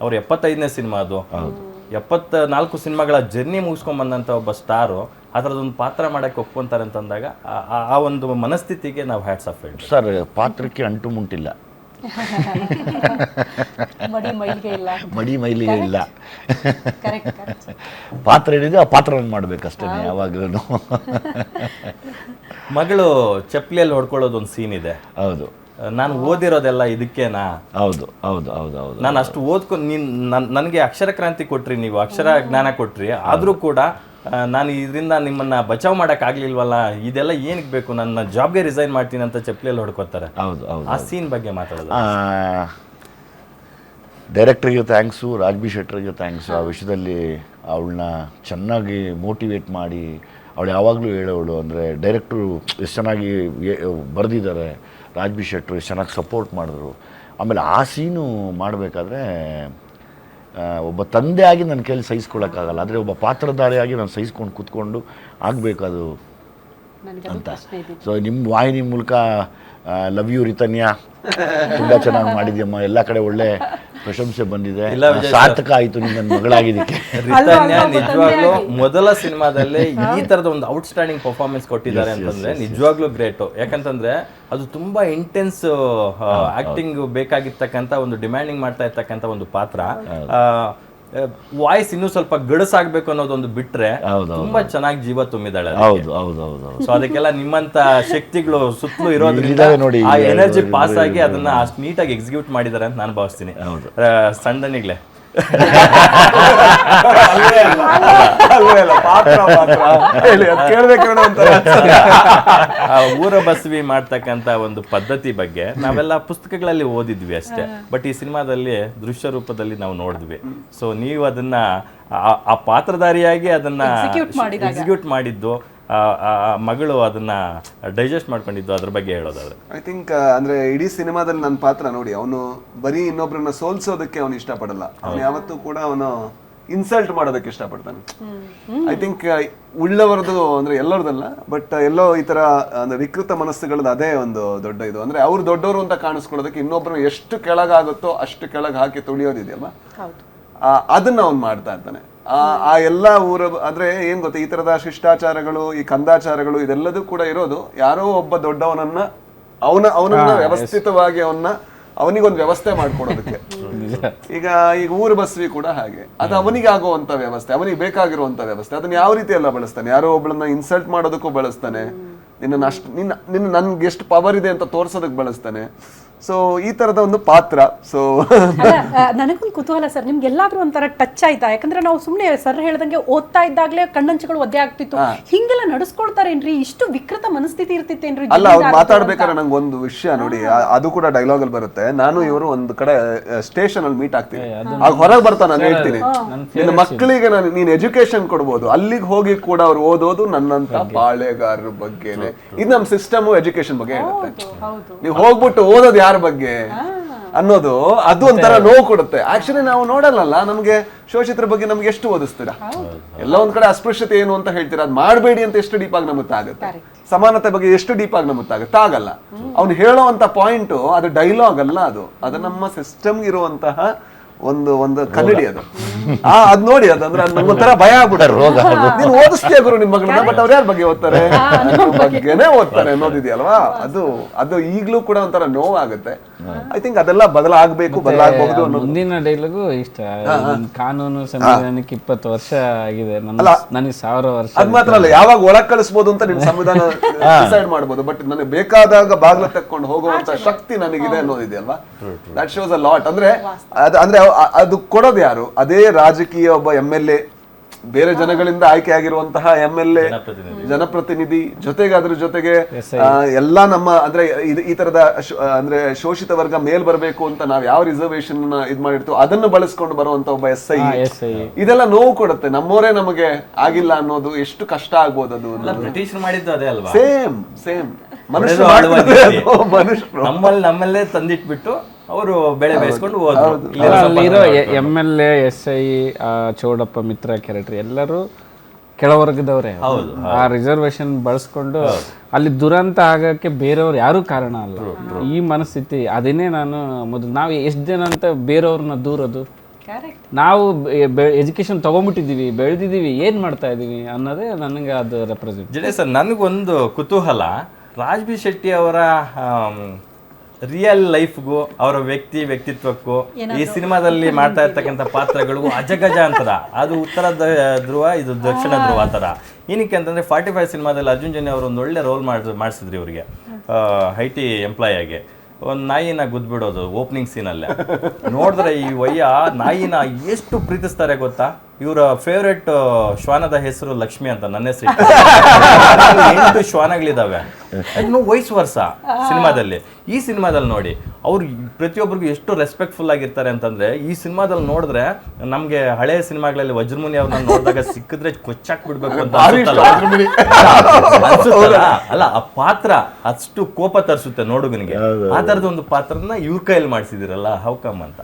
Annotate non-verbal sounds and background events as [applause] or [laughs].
ಅವ್ರ ಎಪ್ಪತ್ತೈದನೇ ಸಿನಿಮಾ ಅದು. ಎಪ್ಪತ್ತ ನಾಲ್ಕು ಸಿನಿಮಾಗಳ ಜರ್ನಿ ಮುಗಿಸ್ಕೊಂಡ್ ಬಂದಂತ ಒಬ್ಬ ಸ್ಟಾರು ಆ ಥರದೊಂದು ಪಾತ್ರ ಮಾಡಕ್ಕೆ ಒಪ್ಕೊಂತಾರೆ ಅಂತಂದಾಗ ಆ- ಆ- ಆ ಒಂದು ಮನಸ್ಥಿತಿಗೆ ನಾವು ಹ್ಯಾಟ್ಸ್ ಆಫ್ ಹೇಳ್ತೀವಿ ಸರ್ ಪಾತ್ರಕ್ಕೆ ಅಂಟು ಮುಂಟಿಲ್ಲ. [laughs] ಮಡಿ ಮೈಲಿಗೆ ಇಲ್ಲ. ಮಡಿ ಮೈಲಿಗೆ ಇಲ್ಲ. ಕರೆಕ್ಟ್ ಕರೆಕ್ಟ್ [laughs] ಪಾತ್ರ ಏನಿದೆ ಆ ಪಾತ್ರ ಮಾಡ್ಬೇಕಷ್ಟೇ ಯಾವಾಗಲೂ [laughs] ಮಗಳು ಚಪ್ಪಲಿಯಲ್ಲಿ ಹೊಡ್ಕೊಳ್ಳೋದು ಒಂದು ಸೀನ್ ಇದೆ. ಹೌದು. ನಾನು ಓದಿರೋದೆಲ್ಲ ಇದಕ್ಕೇನಾ? ಹೌದು ಹೌದು ಹೌದು ಹೌದು. ನಾನು ಅಷ್ಟು ಓದ್ಕೊಂಡು ನೀನ್ ನನಗೆ ಅಕ್ಷರ ಕ್ರಾಂತಿ ಕೊಟ್ರಿ ನೀವು ಅಕ್ಷರ ಜ್ಞಾನ ಕೊಟ್ರಿ ಆದರೂ ಕೂಡ ನಾನು ಇದರಿಂದ ನಿಮ್ಮನ್ನ ಬಚಾವ್ ಮಾಡಕ್ ಆಗ್ಲಿಲ್ವಲ್ಲ ಇದೆಲ್ಲ ಏನಕ್ಕೆ ಬೇಕು? ನನ್ನ ಜಾಬ್ಗೆ ರಿಸೈನ್ ಮಾಡ್ತೀನಿ ಅಂತ ಚಪ್ಪಲಿಯಲ್ಲಿ ಹೊಡ್ಕೋತಾರೆ. ಹೌದು ಹೌದು ಆ ಸೀನ್ ಬಗ್ಗೆ ಮಾತಾಡೋದು. ಡೈರೆಕ್ಟ್ರಿಗೆ ಥ್ಯಾಂಕ್ಸು ರಾಜ್ಬಿ ಶೆಟ್ರಿಗೆ ಥ್ಯಾಂಕ್ಸು. ಆ ವಿಷಯದಲ್ಲಿ ಅವಳನ್ನ ಚೆನ್ನಾಗಿ ಮೋಟಿವೇಟ್ ಮಾಡಿ ಅವಳು ಯಾವಾಗಲೂ ಹೇಳೋಳು ಅಂದರೆ ಡೈರೆಕ್ಟ್ರು ಎಷ್ಟು ಚೆನ್ನಾಗಿ ಬರೆದಿದ್ದಾರೆ ರಾಜ್ಬಿ ಶೆಟ್ಟರು ಎಷ್ಟು ಚೆನ್ನಾಗಿ ಸಪೋರ್ಟ್ ಮಾಡಿದ್ರು. ಆಮೇಲೆ ಆ ಸೀನು ಮಾಡಬೇಕಾದ್ರೆ ಒಬ್ಬ ತಂದೆಯಾಗಿ ನನ್ನ ಕೈಲಿ ಸಹಿಸ್ಕೊಳ್ಳೋಕ್ಕಾಗಲ್ಲ ಆದರೆ ಒಬ್ಬ ಪಾತ್ರಧಾರಿಯಾಗಿ ನಾನು ಸಹಿಸ್ಕೊಂಡು ಕೂತ್ಕೊಂಡು ಆಗಬೇಕು ಅದು ಪ್ರಶ್ನೆ ಸೊ ನಿಮ್ಮ ವಾಹಿನಿ ಮೂಲಕ ಲವ್ ಯು ರಿತನ್ಯಾ. ತುಂಬ ಚೆನ್ನಾಗಿ ಮಾಡಿದ್ಯಮ್ಮ. ಎಲ್ಲ ಕಡೆ ಒಳ್ಳೆ ಪ್ರಶಂಸೆ ಬಂದಿದೆ. ಸಾರ್ಥಕ ಆಯಿತು ನಿಮ್ಮ ಮಗಳಾಗಿದ್ದಕ್ಕೆ. [laughs] ರಿತನ್ಯ ನಿಜವಾಗ್ಲೂ ಮೊದಲ ಸಿನಿಮಾದಲ್ಲಿ [laughs] ಈ ತರದ ಒಂದು ಔಟ್ಸ್ಟ್ಯಾಂಡಿಂಗ್ ಪರ್ಫಾರ್ಮೆನ್ಸ್ ಕೊಟ್ಟಿದ್ದಾರೆ ಅಂತಂದ್ರೆ ನಿಜವಾಗ್ಲೂ ಗ್ರೇಟ್ ಯಾಕಂತಂದ್ರೆ ಅದು ತುಂಬಾ ಇಂಟೆನ್ಸ್ ಆಕ್ಟಿಂಗ್ ಬೇಕಾಗಿರ್ತಕ್ಕಂಥ ಒಂದು ಡಿಮ್ಯಾಂಡಿಂಗ್ ಮಾಡ್ತಾ ಇರ್ತಕ್ಕಂಥ ಒಂದು ಪಾತ್ರ. ವಾಯ್ಸ್ ಇನ್ನೂ ಸ್ವಲ್ಪ ಗಡಸಾಗ್ಬೇಕು ಅನ್ನೋದೊಂದು ಬಿಟ್ರೆ ತುಂಬಾ ಚೆನ್ನಾಗಿ ಜೀವ ತುಂಬಿದಾಳೆ ಹೌದು ಹೌದು ಹೌದು ಸೊ ಅದಕ್ಕೆಲ್ಲ ನಿಮ್ಮಂತ ಶಕ್ತಿಗಳು ಸುತ್ತಲೂ ಇರೋದ್ರಿಂದ ಆ ಎನರ್ಜಿ ಪಾಸ್ ಆಗಿ ಅದನ್ನ ಅಷ್ಟು ನೀಟಾಗಿ ಎಕ್ಸಿಕ್ಯೂಟ್ ಮಾಡಿದ್ದಾರೆ ಅಂತ ನಾನು ಭಾವಿಸ್ತೀನಿ. ಹೌದು. ಊರ ಬಸವಿ ಮಾಡ್ತಕ್ಕಂತ ಒಂದು ಪದ್ಧತಿ ಬಗ್ಗೆ ನಾವೆಲ್ಲ ಪುಸ್ತಕಗಳಲ್ಲಿ ಓದಿದ್ವಿ ಅಷ್ಟೇ. ಬಟ್ ಈ ಸಿನಿಮಾದಲ್ಲಿ ದೃಶ್ಯ ರೂಪದಲ್ಲಿ ನಾವು ನೋಡಿದ್ವಿ. ಸೊ ನೀವು ಅದನ್ನ ಆ- ಪಾತ್ರಧಾರಿಯಾಗಿ ಅದನ್ನ. ಎಕ್ಸಿಕ್ಯೂಟ್ ಮಾಡಿದ್ದು. ಮಗಳು ಅದನ್ನ ಡೈಜೆಸ್ಟ್ ಮಾಡ್ಕೊಂಡಿದ್ದು ಅದ್ರ ಬಗ್ಗೆ ಹೇಳೋದಾದ್ರೆ. ಐ ಥಿಂಕ್ ಅಂದ್ರೆ ಇಡೀ ಸಿನಿಮಾದಲ್ಲಿ ನನ್ನ ಪಾತ್ರ ನೋಡಿ ಅವನು ಬರೀ ಇನ್ನೊಬ್ಬರನ್ನ ಸೋಲ್ಸೋದಕ್ಕೆ ಅವನು ಇಷ್ಟಪಡಲ್ಲ. ಅವನು ಯಾವತ್ತೂ ಕೂಡ ಅವನು ಇನ್ಸಲ್ಟ್ ಮಾಡೋದಕ್ಕೆ ಇಷ್ಟಪಡ್ತಾನೆ. ಐ ಥಿಂಕ್ ಉಳ್ಳವರದು ಅಂದ್ರೆ ಎಲ್ಲರದಲ್ಲ ಬಟ್ ಎಲ್ಲೋ ಈ ತರ ಅಂದ್ರೆ ವಿಕೃತ ಮನಸ್ಸುಗಳದ್ದು ಅದೇ ಒಂದು ದೊಡ್ಡ ಇದು. ಅಂದ್ರೆ ಅವ್ರು ದೊಡ್ಡವರು ಅಂತ ಕಾಣಿಸ್ಕೊಳ್ಳೋದಕ್ಕೆ ಇನ್ನೊಬ್ರನ್ನ ಎಷ್ಟು ಕೆಳಗಾಗುತ್ತೋ ಅಷ್ಟು ಕೆಳಗೆ ಹಾಕಿ ತುಳಿಯೋದಿದೆಯಲ್ಲ ಆ, ಅದನ್ನ ಅವ್ನು ಮಾಡ್ತಾ ಇರ್ತಾನೆ. ಆ ಆ ಎಲ್ಲ ಊರ ಅಂದ್ರೆ ಏನ್ ಗೊತ್ತಾ ಈ ತರದ ಶಿಷ್ಟಾಚಾರಗಳು ಈ ಕಂದಾಚಾರಗಳು ಇದೆಲ್ಲದೂ ಕೂಡ ಇರೋದು ಯಾರೋ ಒಬ್ಬ ದೊಡ್ಡವನನ್ನ ಅವನ ಅವನನ್ನ ವ್ಯವಸ್ಥಿತವಾಗಿ ಅವನ್ನ ಅವನಿಗೊಂದು ವ್ಯವಸ್ಥೆ ಮಾಡ್ಕೊಡೋದಕ್ಕೆ. [laughs] ಈಗ ಈಗ ಊರು ಬಸ್ವಿ ಕೂಡ ಹಾಗೆ. ಅದು ಅವನಿಗೆ ಆಗುವಂತ ವ್ಯವಸ್ಥೆ ಅವನಿಗೆ ಬೇಕಾಗಿರುವಂತ ವ್ಯವಸ್ಥೆ. ಅದನ್ನ ಯಾವ ರೀತಿ ಎಲ್ಲ ಬಳಸ್ತಾನೆ? ಯಾರೋ ಒಬ್ಬಳನ್ನ ಇನ್ಸಲ್ಟ್ ಮಾಡೋದಕ್ಕೂ ಬಳಸ್ತಾನೆ. ನಿನ್ನ ಅಷ್ಟು ನಿನ್ನ ನಿನ್ನ ನನ್ಗೆ ಎಷ್ಟು ಪವರ್ ಇದೆ ಅಂತ ತೋರ್ಸೋದಕ್ಕೆ ಬಳಸ್ತಾನೆ. ಸೊ ಈ ತರದ ಒಂದು ಪಾತ್ರ ಸೊ ನನಗೊಂದು ಕುತೂಹಲ ಸರ್. ನಿಮ್ಗೆಲ್ಲಾದ್ರೂ ಒಂಥರ ಟಚ್ ಆಯ್ತಾ? ಯಾಕಂದ್ರೆ ನಾವು ಸುಮ್ನೆ ಸರ್ ಹೇಳ್ದಂಗೆ ಓದ್ತಾ ಇದ್ದಾಗ್ಲೇ ಕಣ್ಣಂಚುಗಳು ಒದ್ದೆ ಆಗ್ತಿತ್ತು. ಹಿಂಗೆಲ್ಲ ನಡೆಸ್ಕೊಳ್ತಾರೇನ್ರಿ? ಇಷ್ಟು ವಿಕೃತ ಮನಸ್ಥಿತಿ ಇರ್ತಿತ್ತೇನ್ರಿ? ಅಲ್ಲ ಅವ್ರು ಮಾತಾಡ್ಬೇಕಾದ್ರೆ ನಂಗೆ ಒಂದು ವಿಷಯ ನೋಡಿ. ಅದು ಕೂಡ ಡೈಲಾಗ್ ಅಲ್ಲಿ ಬರುತ್ತೆ. ನಾನು ಇವರು ಒಂದು ಕಡೆ ಸ್ಟೇಷನ್ ಅಲ್ಲಿ ಮೀಟ್ ಆಗ್ತೀನಿ. ಆಗ ಹೊರಗೆ ಬರ್ತಾ ನಾನು ಹೇಳ್ತೀನಿ. ನಿನ್ನ ಮಕ್ಕಳಿಗೆ ನಾನು ನೀನ್ ಎಜುಕೇಶನ್ ಕೊಡ್ಬೋದು. ಅಲ್ಲಿಗೆ ಹೋಗಿ ಕೂಡ ಅವ್ರು ಓದೋದು ನನ್ನಂತ ಬಾಳೆಗಾರರ ಬಗ್ಗೆನೆ. ಇದು ನಮ್ ಸಿಸ್ಟಮ್ ಎಜುಕೇಶನ್ ಬಗ್ಗೆ ಹೇಳುತ್ತೆ. ಹೌದು. ನೀವು ಹೋಗ್ಬಿಟ್ಟು ಓದೋದು ಯಾರ ಬಗ್ಗೆ ಅನ್ನೋದು ಅದು ಒಂಥರ ನೋವು ಕೊಡುತ್ತೆ. ಆಕ್ಚುಲಿ ನಾವು ನೋಡಲ್ಲ ನಮಗೆ ಶೋಷಿತರ ಬಗ್ಗೆ ನಮ್ಗೆ ಎಷ್ಟು ಓದಿಸ್ತೀರಾ? ಎಲ್ಲ ಒಂದ್ ಕಡೆ ಅಸ್ಪೃಶ್ಯತೆ ಏನು ಅಂತ ಹೇಳ್ತೀರಾ? ಅದ್ ಮಾಡಬೇಡಿ ಅಂತ ಎಷ್ಟು ಡೀಪ್ ಆಗಿ ನಮಗೆ ತಾಗುತ್ತೆ ಸಮಾನತೆ ಬಗ್ಗೆ ಎಷ್ಟು ಡೀಪ್ ಆಗಿ ನಮಗೆ ತಾಗುತ್ತೆ ಆಗಲ್ಲ ಅವ್ನು ಹೇಳೋವಂತ ಪಾಯಿಂಟ್ ಅದು ಡೈಲಾಗ್ ಅಲ್ಲ ಅದು. ಅದು ನಮ್ಮ ಸಿಸ್ಟಮ್ ಇರುವಂತಹ ಒಂದು ಒಂದು ಕನ್ನಡಿ ಅದು. ಆ ಅದ್ ನೋಡಿ ಅದಂದ್ರೆ ನಮ್ಮ ತರ ಭಯ ಆಗ್ಬಿಟ್ರೆ ರೋಗ ನೀನು ಓದಿಸ್ತೀಯ ಗುರು ನಿಮ್ಮ ಮಗಳನ್ನ ಬಟ್ ಅವ್ರು ಯಾರ ಬಗ್ಗೆ ಓದ್ತಾರೆ? ಬಗ್ಗೆನೆ ಓದ್ತಾರೆ ಅನ್ನೋದಿದೆಯಲ್ವಾ? ಅದು ಅದು ಈಗ್ಲೂ ಕೂಡ ಒಂಥರ ನೋವಾಗುತ್ತೆ. ಐ ಥಿಂಕ್ ಅದೆಲ್ಲ ಬದಲಾಗಬೇಕು ಬದಲಾಗಬಹುದು ಮುಂದಿನ ಡೈಲಾಗು ಇಷ್ಟ. ಕಾನೂನು ಸಂವಿಧಾನಕ್ಕೆ ಇಪ್ಪತ್ತು ವರ್ಷ ಆಗಿದೆ. ನನ್ನ ನನಗೆ ಸಾವಿರ ವರ್ಷ ಅದ್ ಮಾತ್ರ ಅಲ್ಲ ಯಾವಾಗ ಒಳಗ್ ಕಳಿಸ್ಬೋದು ಅಂತ ನಿಮ್ ಸಂವಿಧಾನ [laughs] ಡಿಸೈಡ್ ಮಾಡ್ಬೋದು ಬಟ್ ನನಗೆ ಬೇಕಾದಾಗ ಬಾಗ್ಲ ತಕ್ಕೊಂಡು ಹೋಗುವಂತ ಶಕ್ತಿ ನನಗಿದೆ ಅನ್ನೋದಿದೆಯಲ್ವಾ? ದಟ್ ಶೋಸ್ ಅ ಲಾಟ್ ಅಂದ್ರೆ ಅಂದ್ರೆ ಅದು ಕೊಡೋದು ಯಾರು? ಅದೇ ರಾಜಕೀಯ ಒಬ್ಬ ಎಂ ಎಲ್ ಎ ಬೇರೆ ಜನಗಳಿಂದ ಆಯ್ಕೆ ಆಗಿರುವಂತಹ ಎಂ ಎಲ್ ಎ ಜನಪ್ರತಿನಿಧಿ. ಜೊತೆಗೆ ಅದ್ರ ಜೊತೆಗೆ ಎಲ್ಲಾ ನಮ್ಮ ಅಂದ್ರೆ ಈ ತರದ ಅಂದ್ರೆ ಶೋಷಿತ ವರ್ಗ ಮೇಲ್ ಬರಬೇಕು ಅಂತ ನಾವ್ ಯಾವ ರಿಸರ್ವೇಶನ್ ಇದ್ ಮಾಡಿರ್ತೀವಿ ಅದನ್ನು ಬಳಸ್ಕೊಂಡು ಬರುವಂತ ಒಬ್ಬ ಎಸ್ ಐ ಇದೆಲ್ಲ ನೋವು ಕೊಡುತ್ತೆ. ನಮ್ಮೋರೇ ನಮಗೆ ಆಗಿಲ್ಲ ಅನ್ನೋದು ಎಷ್ಟು ಕಷ್ಟ ಆಗ್ಬೋದು ಅದು ಬ್ರಿಟಿಷರು ಮಾಡಿದ್ದು ಅದೇ ಅಲ್ವಾ? Same same. ಮನುಷ್ಯ ನಮ್ಮಲ್ಲಿ ನಮ್ಮಲ್ಲೇ ತಂದಿಟ್ಬಿಟ್ಟು ಅವರು ಬೆಳೆ ಬೆಳೆಸ್ಕೊಂಡು ಹೋದ್ರು. ಅಲ್ಲಿರೋ M L A S I Chowdappa Mitra character ಎಲ್ಲರೂ ಕೆಳವರ್ಗದವರೇ ಹೌದು, ಆ ರಿಸರ್ವೇಶನ್ ಬಳಸ್ಕೊಂಡು ಅಲ್ಲಿ ದುರಂತ ಆಗಕ್ಕೆ ಬೇರೆಯವ್ರು ಯಾರು ಕಾರಣ ಅಲ್ಲ. ಈ ಮನಸ್ಥಿತಿ ಅದನ್ನೇ ನಾನು ಮೊದಲು ನಾವು ಎಷ್ಟು ಜನ ಅಂತ ಬೇರೆಯವ್ರನ್ನ ದೂರೋದು. ನಾವು ಎಜುಕೇಶನ್ ತಗೊಂಡ್ಬಿಟ್ಟಿದೀವಿ ಬೆಳೆದಿದ್ದೀವಿ ಏನ್ ಮಾಡ್ತಾ ಇದೀವಿ ಅನ್ನೋದೇ ನನಗೆ ಅದು ರೆಪ್ರೆಸೆಂಟ್ ಜಡೆ ಸರ್ ನನಗೊಂದು ಕುತೂಹಲ. ರಾಜ್ ಬಿ ಶೆಟ್ಟಿ ಅವರ ರಿಯಲ್ ಲೈಫ್ಗೂ ಅವರ ವ್ಯಕ್ತಿ ವ್ಯಕ್ತಿತ್ವಕ್ಕೂ ಈ ಸಿನಿಮಾದಲ್ಲಿ ಮಾಡ್ತಾ ಇರ್ತಕ್ಕಂಥ ಪಾತ್ರಗಳಿಗೂ ಅಜಗಜ ಅಂತದ ಅದು ಉತ್ತರ ಧ್ರುವ ಇದು ದಕ್ಷಿಣ ಧ್ರುವ ಥರ ಏನಕ್ಕೆ ಅಂತಂದ್ರೆ ಫಾರ್ಟಿ ಫೈವ್ ಸಿನಿಮಾದಲ್ಲಿ ಅರ್ಜುನ್ ಜನ್ಯ ಅವರು ಒಂದು ಒಳ್ಳೆ ರೋಲ್ ಮಾಡಿ ಮಾಡಿಸಿದ್ರಿ ಇವರಿಗೆ ಐ ಟಿ ಎಂಪ್ಲಾಯ್ ಆಗಿ. ಒಂದು ನಾಯಿನ ಗುದ್ಬಿಡೋದು ಓಪನಿಂಗ್ ಸೀನಲ್ಲೇ ನೋಡಿದ್ರೆ ಈ ವಯ್ಯ ನಾಯಿನ ಎಷ್ಟು ಪ್ರೀತಿಸ್ತಾರೆ ಗೊತ್ತಾ? ಇವರ ಫೇವ್ರೆಟ್ ಶ್ವಾನದ ಹೆಸರು ಲಕ್ಷ್ಮಿ ಅಂತ ನನ್ನ ಹೆಸರು ಎಂಟು ಶ್ವಾನಗಳಿದಾವೆ. ವಯಸ್ಸು ವರ್ಷ ಸಿನಿಮಾದಲ್ಲಿ. ಈ ಸಿನಿಮಾದಲ್ಲಿ ನೋಡಿ ಅವ್ರು ಪ್ರತಿಯೊಬ್ಬರಿಗೂ ಎಷ್ಟು ರೆಸ್ಪೆಕ್ಟ್ಫುಲ್ ಆಗಿರ್ತಾರೆ ಅಂತಂದ್ರೆ ಈ ಸಿನಿಮಾದಲ್ಲಿ ನೋಡಿದ್ರೆ ನಮ್ಗೆ ಹಳೆ ಸಿನಿಮಾಗಳಲ್ಲಿ ವಜ್ರಮುನಿ ಅವ್ರನ್ನ ನೋಡಿದಾಗ ಸಿಕ್ಕಿದ್ರೆ ಕೊಚ್ಚಾಕ್ ಬಿಡ್ಬೇಕು ಅಂತ? ಅಲ್ಲ ಆ ಪಾತ್ರ ಅಷ್ಟು ಕೋಪ ತರಿಸುತ್ತೆ ನೋಡುಗನಿಗೆ ಆ ತರದ ಒಂದು ಪಾತ್ರನ ಇವ್ರ ಕೈಯಲ್ಲಿ ಮಾಡಿಸಿದಿರಲ್ಲ ಹೌಕಮ್ ಅಂತ.